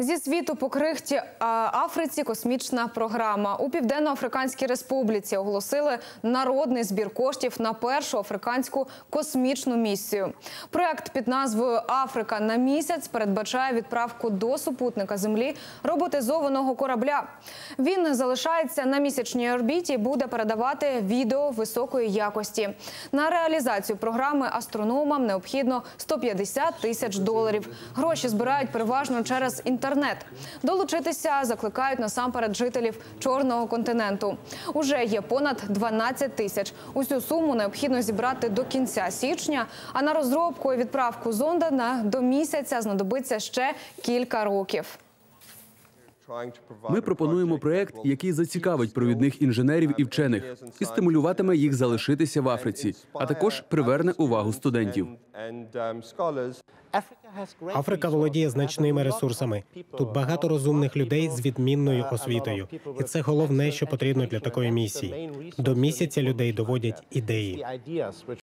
Зі світу по крихті Африці космічна програма у Південно-Африканській Республіці оголосили народний збір коштів на першу африканську космічну місію. Проект під назвою Африка на місяць передбачає відправку до супутника Землі роботизованого корабля. Він залишається на місячній орбіті, і буде передавати відео високої якості. На реалізацію програми астрономам необхідно 150 тисяч доларів. Гроші збирають переважно через інтернет. Долучитися закликають насамперед жителів чорного континенту. Уже є понад 12 тисяч. Усю суму необхідно зібрати до кінця січня. А на розробку і відправку зонда на до місяця знадобиться ще кілька років. Ми пропонуємо проект, який зацікавить провідних інженерів і вчених і стимулюватиме їх залишитися в Африці, а також приверне увагу студентів. Африка володіє значними ресурсами. Тут багато розумних людей з відмінною освітою, і це головне, що потрібно для такої місії. До місяця людей доводять ідеї.